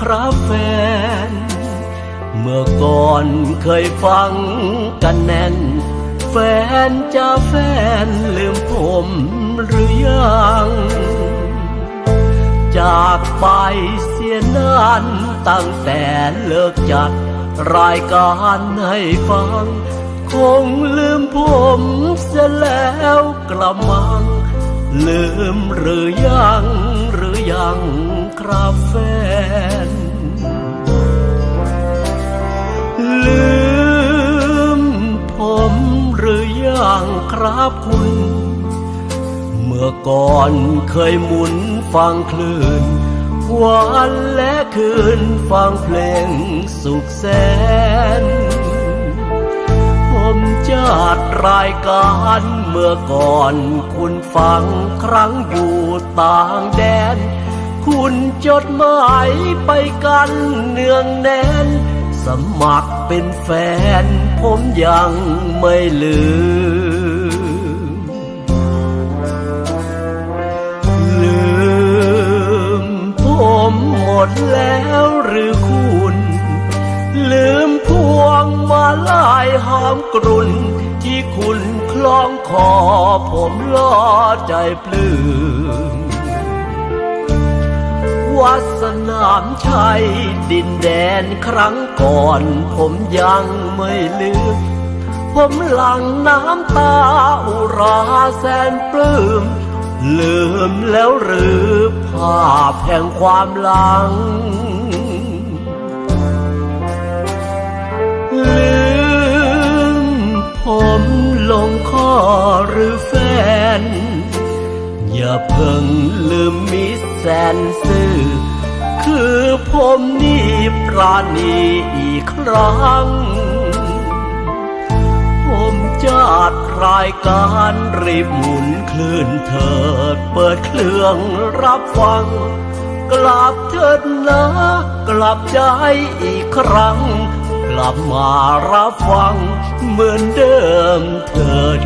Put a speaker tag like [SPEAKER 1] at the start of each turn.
[SPEAKER 1] ครับแฟน เมื่อก่อนเคยฟังกันแน่น แฟนจะแฟนลืมผมหรือยัง จากไปเสียนานตั้งแต่เลิกจัดรายการให้ฟัง คงลืมผมเสียแล้วกระมัง ลืมหรือยัง ยังครับแฟน ลืมผมหรือยังครับคุณ เมื่อก่อนเคยหมุนฟังคลื่น วันและคืนฟังเพลงสุขแสน รายการเมื่อก่อนคุณฟังครั้งอยู่ต่างแดน คุณจดหมายไปกันเนืองแน่น สมัครเป็นแฟนผมยังไม่ลืม ลืมผมหมดแล้วหรือคุณ ลืมพวงมาลายหอมกรุ่น คุณคล้องคอผมล่อใจปลื้มวัดสนามชัยดินแดนครั้งก่อนผมยังไม่ลืม ผมหลั่งน้ำตาอุราแสนปลื้มลืมแล้วหรือภาพแห่งความหลัง รือแฟน อย่าเพิ่งลืมมิแสนซื่อ คือผมนี่ปราณีอีกครั้ง ผมจัดรายการรีบหมุนคลื่นเถิด เปิดเครื่องรับฟัง กลับเถิดนะกลับใจอีกครั้ง กลับมารับฟังเหมือนเดิมเถิด